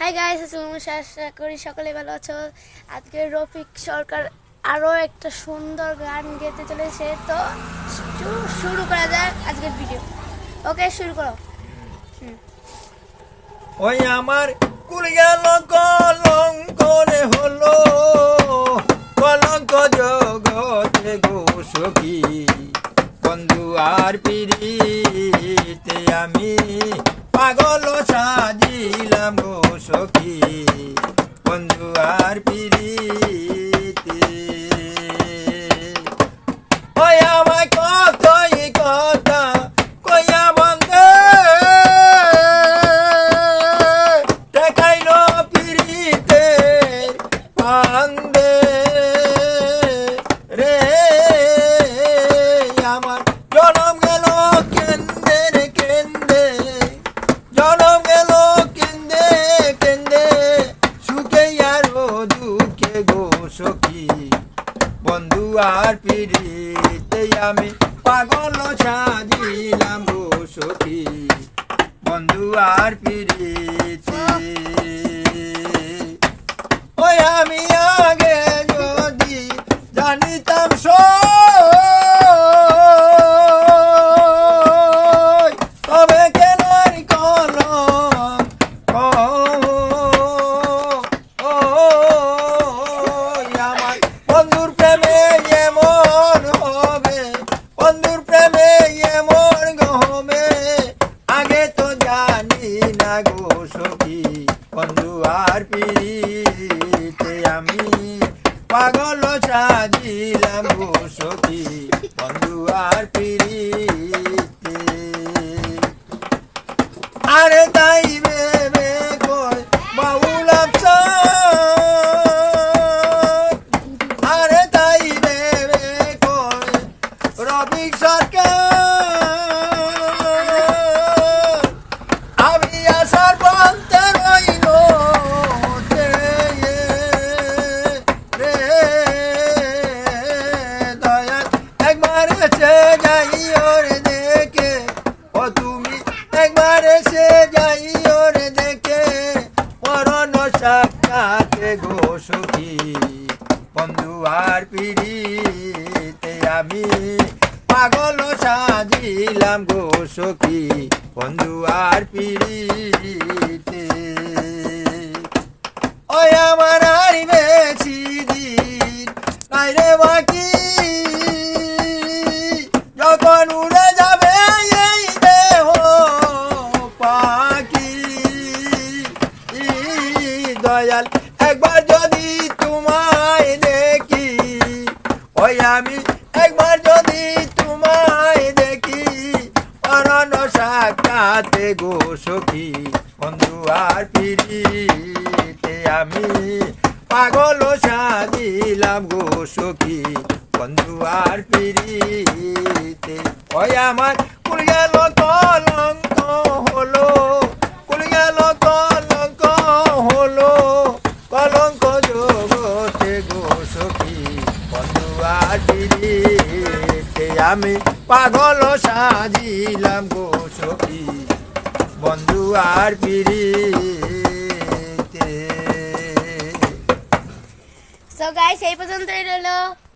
Hi guys আসসালামু আশা করি সকলে ভালো আছো। আজকে রফিক সরকার আরও একটা সুন্দর গান গেতে চলেছে তো শুরু করা যাক আজকের ভিডিও ওকে শুরু করো। ওই আমার কুল গেল কলঙ্ক হলো কলঙ্ক আমি পাগল সাজিলাম গো সখী। বন্ধু আর পিড়িতে ওই গো সখী। বন্ধু আর পিড়িতে আমি পাগল সাজিলাম গো সখী। বন্ধু আর পিড়িতে আর আমি পাগল সাজিলাম গো সখী বন্ধু আর পিড়িতে। আরে তাই ভেবে কই বাউলাম আরে তাই ভেবে কই রবি সরকার এসে যাই দেখে। ও তুমি একবার এসে যাই ওর দেখে। মরণ সাক্ষাতে গো সখী, বন্ধু আর পিড়িতে আমি পাগল সাজিলাম গো সখী, বন্ধু আর পিড়িতে। দয়াল, একবার যদি তোমায় দেখি, ওই আমি একবার যদি তোমায় দেখি অনন্য সাক্ষাতে গো সখী বন্ধু আর পিড়িতে আমি পাগল সাজিলাম গো সখী বন্ধু আর পিড়িতে ওই আমার কুল গেল কলঙ্ক হলো। বন্ধু আমি পাগল সাজিলাম গো সখী। বন্ধু আর পিড়িতে সো গাইস এই পর্যন্তই রইল।